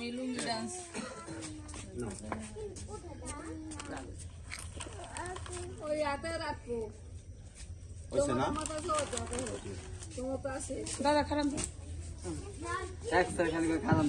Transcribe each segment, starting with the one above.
আমি লুঙ্গি ডান্স ওই হাতে রাখব। দাদা খারাপ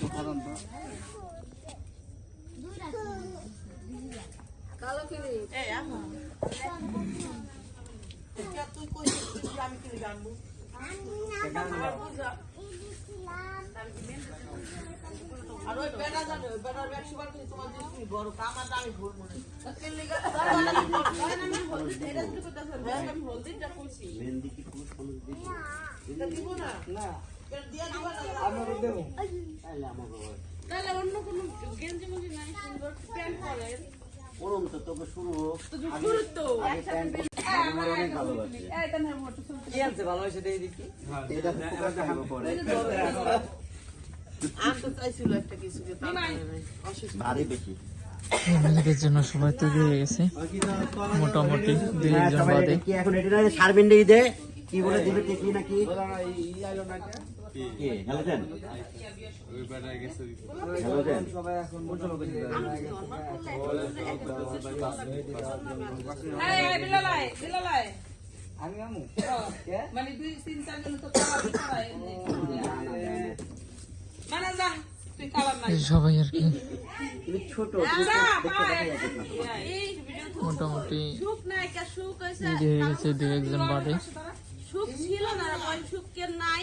তো খালাম তো। কালো কিনে আর ওই বেড়া জানে ওই অন্য কোনো গেঞ্জি মুঞ্জি নাই সুন্দর প্যান্ট পরেন। ওরম তো তোকে শুরু হোক। শুরু তো। আমার অনেক ভালোবাসে। কি হয়েছে দেখি। এটা দেখাবো পরে। জন্য সবাই তৈরি হয়ে গেছে। মোটামুটি দুই হ্যাঁ, একজন বাদে। কি এখন। এটা বলে দিবে নাকি? কে? সবাই এখন পরিচালনা করতে এই এই বিলালাই বিলালাই আমি আমু মানে দুই তিন চার জন তো খাবার খাওয়াই মানে যা তুই খাবার নাই সবাই আর কি এই মোটামুটি সুখ নাই সুখ হইছে হয়ে গেছে দুই একজন বাদে। সুখ ছিল না বল সুখ কে নাই।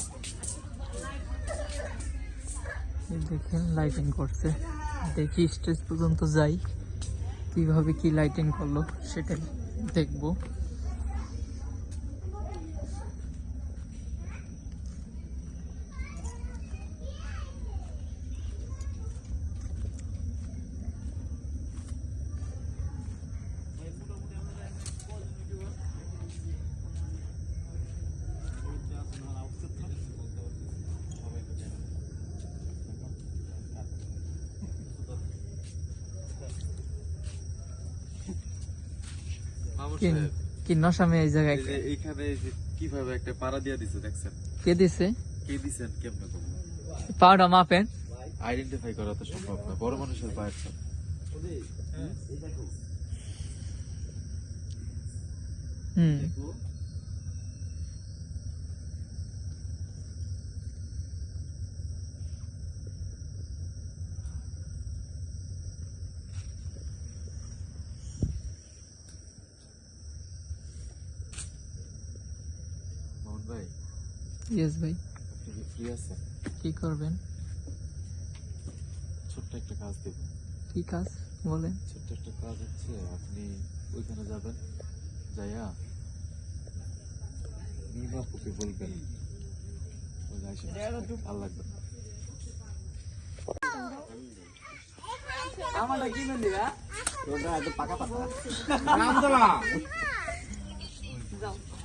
দেখেন লাইটিং করছে। দেখি স্টেজ পর্যন্ত যাই। কীভাবে কি লাইটিং করল সেটাই দেখব। কি- নশামে এই জায়গায় এই এইখানে কীভাবে একটা পাড়া দিয়া দিছে দেখছেন? কে দিছে? কে দিছেন কেমনে কম পাড়া মাপেন। আইডেন্টিফাই করা তো সম্ভব না বড় মানুষের পায়ের ছাপ। হুম মোহন ভাই ইয়েস ভাই ফ্রি আছেন কি করবেন? ছোট্ট একটা কাজ দেব। কি কাজ? বলেন। ছোট্ট একটা কাজ হচ্ছে আপনি ওইখানে যাবেন যাইয়া নিমাপুকে বলবেন। ভালো লাগবে। আমারটা কি দিবা? পাকা পাকা জন্য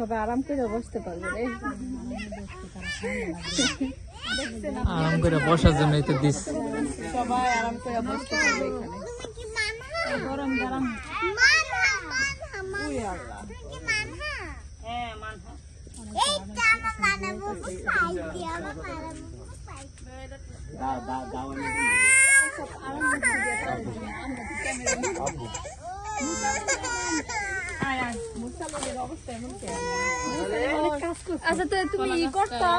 আরাম করে বসতে পারবে রে আরাম করে বসার জন্য তো দিস। সবাই আরাম করে বসতে পারবে এখানে। গরম গরম। হ্যাঁ মানহা। দাও দাও দাও। আমি আচ্ছা তো তুমি ই করতা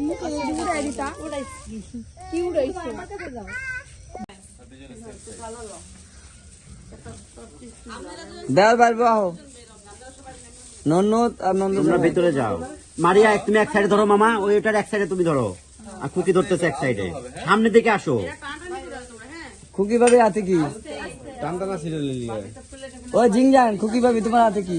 মুখে উড়াই দিতা। কি উড়াইছো? দেওয়ার পারব আহো। নন্নত আর নন্দ। তোমরা ভিতরে যাও। মারিয়া এক- তুমি এক সাইডে ধরো মামা। ওই ওটার এক সাইডে তুমি ধরো। আর খুকি ধরতেছে এক সাইডে সামনে দিকে আসো। খুকি ভাবি হাতে কি? টানটানা সিরিয়াল নিয়ে ও জিংজান খুকি ভাবি তোমার হাতে কি?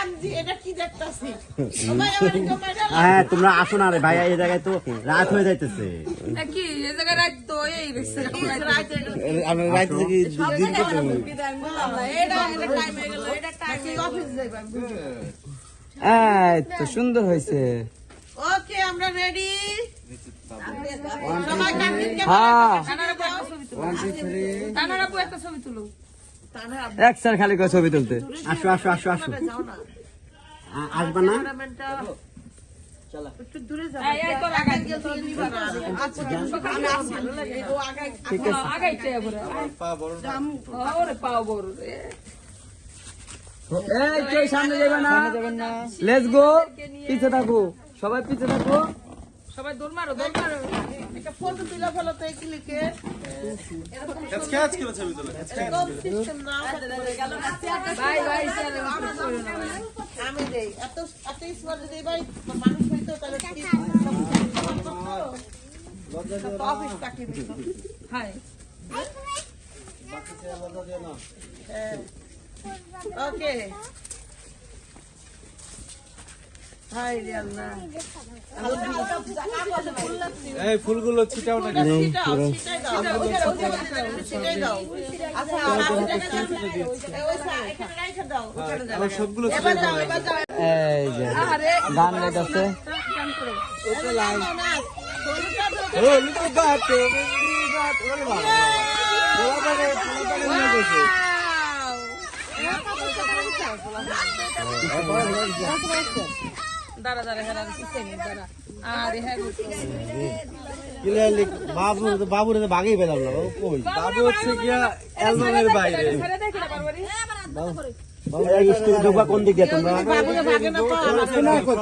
হ্যাঁ তোমরা আসো না রে ভাই এই জায়গায় তো রাত হয়ে যাইতেছে। সুন্দর হয়েছে। ওকে আমরা রেডি হ্যাঁ। একটা ছবি তুলো। এক স্যার খালি করে ছবি তুলতে। আসো আসো আসো আসো। আসবা না? আচ্ছা সামনে যাবে না। লেটস গো পিছে থাকো। সবাই পিছে থাকো। সবাই দৌড় মারো দৌড় মারো। একটা ফটো তুলে ফেলো তো এই ক্লিকে আজকে আজকে ছবি তোলা। এরকম সিস্টেম না ভাই ভাই আমি দেই। এত এত স্মার্ট যদি ভাই মানুষ হইতো তাহলে কি অফিস হাই। ওকে দাও। ওখানে যাও আমার সবগুলো এবার যাও এবার যাও। এই যে গান গাইতেছে ও লিটল বাবা দাঁড়া দাঁড়া হেরা দাঁড়া আরে হ্যাঁ বাবু বাবুরে ভাগেই পেলাম না কই বাবু হচ্ছে গিয়া অ্যালবামের বাইরে কোন দিক দিয়ে তোমরা বাবুরে ভাগে না পাও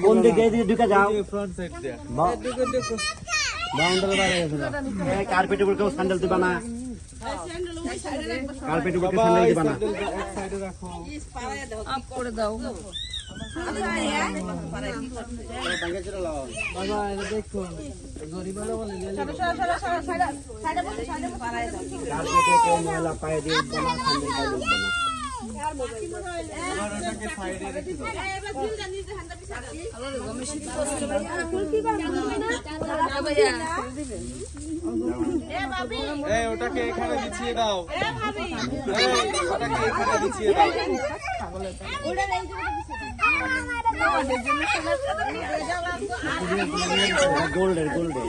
কোনা দিক দিয়ে ঢুকে যাও ফ্রন্ট সাইড দিয়া বাউন্ডারি বাইরে গেছে এই কার্পেটের উপর কেউ স্যান্ডেল দিবা না। কার্পেটের উপর স্যান্ডেল দিবা না। সাইডে রাখো আপ করে দাও কার্পেটে পায়ে দিয়ে ওটাকে সাইডে রেখে ওটাকে এখানে বিছিয়ে দাও। ওটাকে এখানে বিছিয়ে দাও গোল্ডের গোল্ডের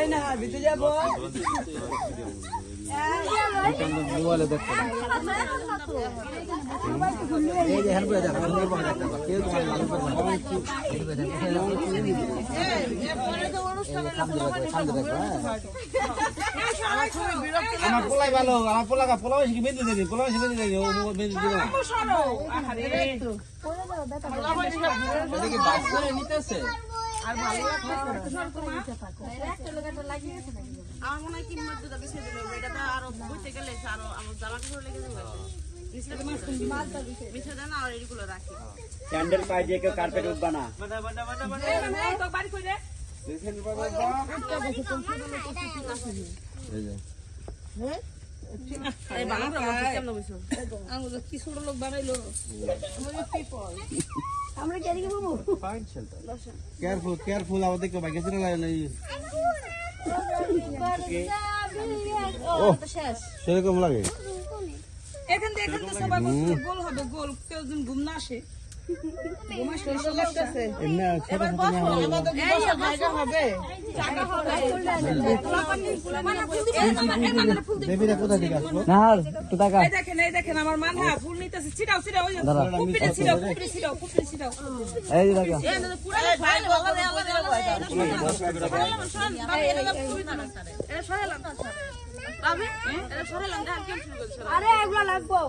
এই না ভিতরে যাব। আমার পোলাই ভালো আমার পোলাকা পোলা বেশি বেঁধে দেবে? পোলা বেশি বেঁধে দেবে ও বেঁধে দিবে। না এটা কি বাস করে নিতেছে আমার মনে হয় কিনবার দুটো বিছিয়ে দিল এটা তো আরও বুঝতে গেলে আরও আমার জামা কাপড় লেগে যাবে আর দিয়ে কেউ কার্পেট উঠবা না। আঙুল কি ছোট লোক বানাইলো? আমরা কেন বাবু কেয়ারফুল কেয়ারফুল আমাদের কেউ বাইকে ছিল না এই ও সেরকম লাগে। এখান থেকে এখান থেকে সবাই গোল হবে গোল। কেউ যেন ঘুম না আসে মান হ্যাঁ আরে এগুলো লাগবো